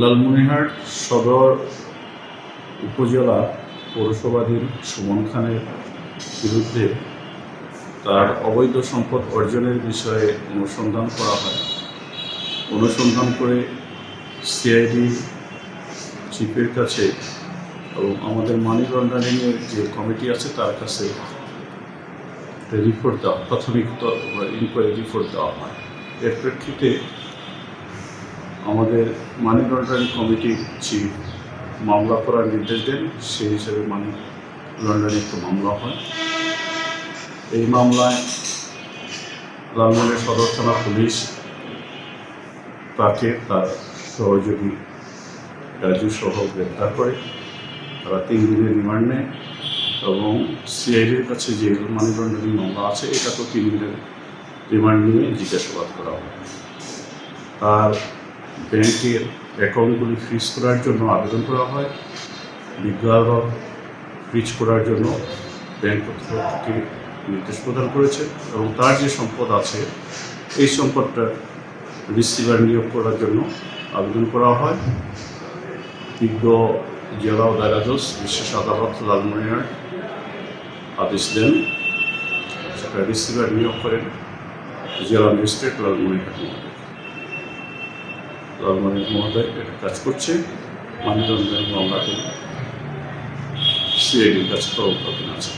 লালমনিরহাট সদর উপজেলা পৌরসভাধীন সুমন খানের বিরুদ্ধে তার অবৈধ সম্পদ অর্জনের বিষয়ে অনুসন্ধান করা হয়। অনুসন্ধান করে সিআইডি চিফের কাছে এবং আমাদের মানি লন্ডারিংয়ের যে কমিটি আছে তার কাছে রিপোর্ট দেওয়া, প্রাথমিক ইনকোয়ারি রিপোর্ট দেওয়া হয়। এর প্রেক্ষিতে আমাদের মানি লন্ডারিং কমিটি চিফ মামলা করার নির্দেশ দেন, সেই হিসেবে মানি লন্ডারিং একটা মামলা হয়। এই মামলায় লালমনের সদর থানা পুলিশ তাকে তার সহযোগী রাজু সহ গ্রেপ্তার করে। তারা তিন দিনের রিমান্ড নেয় এবং সিআইডির কাছে যে মানি লন্ডারিং মামলা আছে, এটা তো তিন দিনের রিমান্ড নিয়ে জিজ্ঞাসাবাদ করা হয় তার ব্যাংকের অ্যাকাউন্টগুলি ফ্রিজ করার জন্য আবেদন করা হয় বিজ্ঞ আদালত ফ্রিজ করার জন্য ব্যাংক কর্তৃপক্ষকে নির্দেশ প্রদান করেছে এবং তার যে সম্পদ আছে, এই সম্পদটা রিসিভার নিয়োগ করার জন্য আবেদন করা হয়। বিজ্ঞ জেলা ও দায়রাজজ বিশেষ আদালত লালমনিরহাট আদেশ দেন, সেটা রিসিভার নিয়োগ করেন জেলা ম্যাজিস্ট্রেট লালমনিরহাট। লালমনির মহোদয় এটা কাজ করছে। মানিরঞ্জন মামলাটি সিআইডির কাছে তদন্ত আছে।